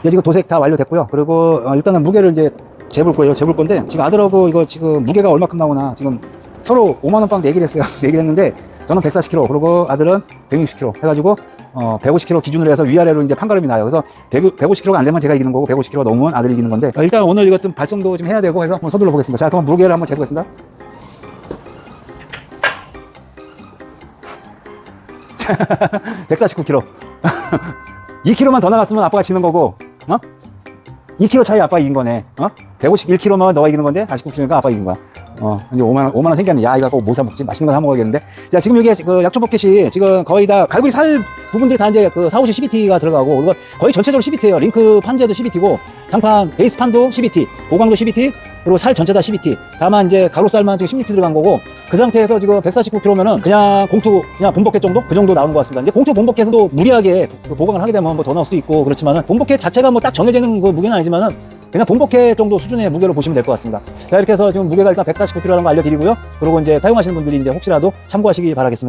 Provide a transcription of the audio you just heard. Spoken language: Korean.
이제 지금 도색 다 완료됐고요. 그리고 어, 일단은 무게를 이제 재볼 거예요. 재볼 건데 지금 아들하고 이거 지금 무게가 얼마큼 나오나 지금 서로 5만 원빵 내기를 했어요. 내기를 했는데 저는 140kg 그리고 아들은 160kg 해가지고 어 150kg 기준으로 해서 위아래로 이제 판가름이 나요. 그래서 100, 150kg가 안 되면 제가 이기는 거고 150kg 넘으면 아들이 이기는 건데 어, 일단 오늘 이거 좀 발성도 좀 해야 되고 해서 한번 서둘러 보겠습니다. 자 그럼 무게를 한번 재보겠습니다. 149kg. 2kg만 더 나갔으면 아빠가 지는 거고, 어? 2kg 차이 아빠가 이긴 거네. 어? 151kg만 너가 이기는 건데 49kg니까 아빠가 이긴 거야. 어, 이제 5만 원, 5만 원 생겼네. 야, 이거 갖고 뭐사 먹지? 맛있는 거 사 먹어야겠는데. 자, 지금 여기 그 약초 포켓이 지금 거의 다 갈고리 살 부분들이 다 이제 그 4, 50 CBT가 들어가고, 그리고 거의 전체적으로 CBT예요. 링크 판재도 CBT고, 상판 베이스 판도 CBT, 보강도 CBT, 그리고 살 전체 다 CBT. 다만 이제 가로살만 지금 16T 들어간 거고, 그 상태에서 지금 149kg면은 그냥 봉투, 그냥 본버켓 정도? 그 정도 나오는 것 같습니다. 이제 봉투 본버켓도 무리하게 그 보강을 하게 되면 뭐 더 나올 수도 있고, 그렇지만은 본버켓 자체가 뭐 딱 정해지는 그 무게는 아니지만은 그냥 본버켓 정도 수준의 무게로 보시면 될 것 같습니다. 자, 이렇게 해서 지금 무게가 일단 149kg라는 거 알려드리고요. 그리고 이제 사용하시는 분들이 이제 혹시라도 참고하시기 바라겠습니다.